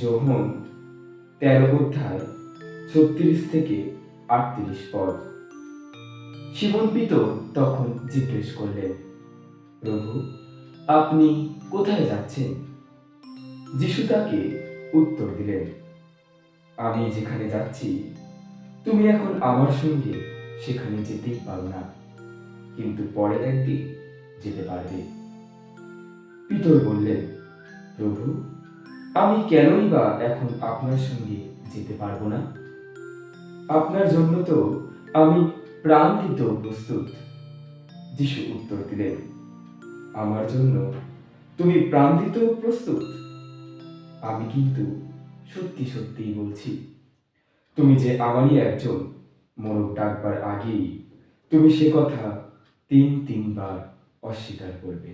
যোহন তেরো অধ্যায়, ছত্রিশ থেকে আটত্রিশ পদ। শিবন পিতর তখন জিজ্ঞেস করলেন, প্রভু, আপনি কোথায় যাচ্ছেন? যিশু তাকে উত্তর দিলেন, আমি যেখানে যাচ্ছি, তুমি এখন আমার সঙ্গে সেখানে যেতেই পারো না, কিন্তু পরে একদিন যেতে পারবে। পিতর বললেন, প্রভু আমি কেনই বা এখন আপনার সঙ্গে যেতে পারব না? আপনার জন্য তো আমি প্রাণ দিতেও প্রস্তুত। যিশু উত্তর দিলেন, আমার জন্য তুমি প্রাণ দিতেও প্রস্তুত? আমি কিন্তু সত্যি সত্যিই বলছি, তুমি যে আমারই একজন মোরগ ডাকবার আগেই তুমি সে কথা তিন তিনবার অস্বীকার করবে।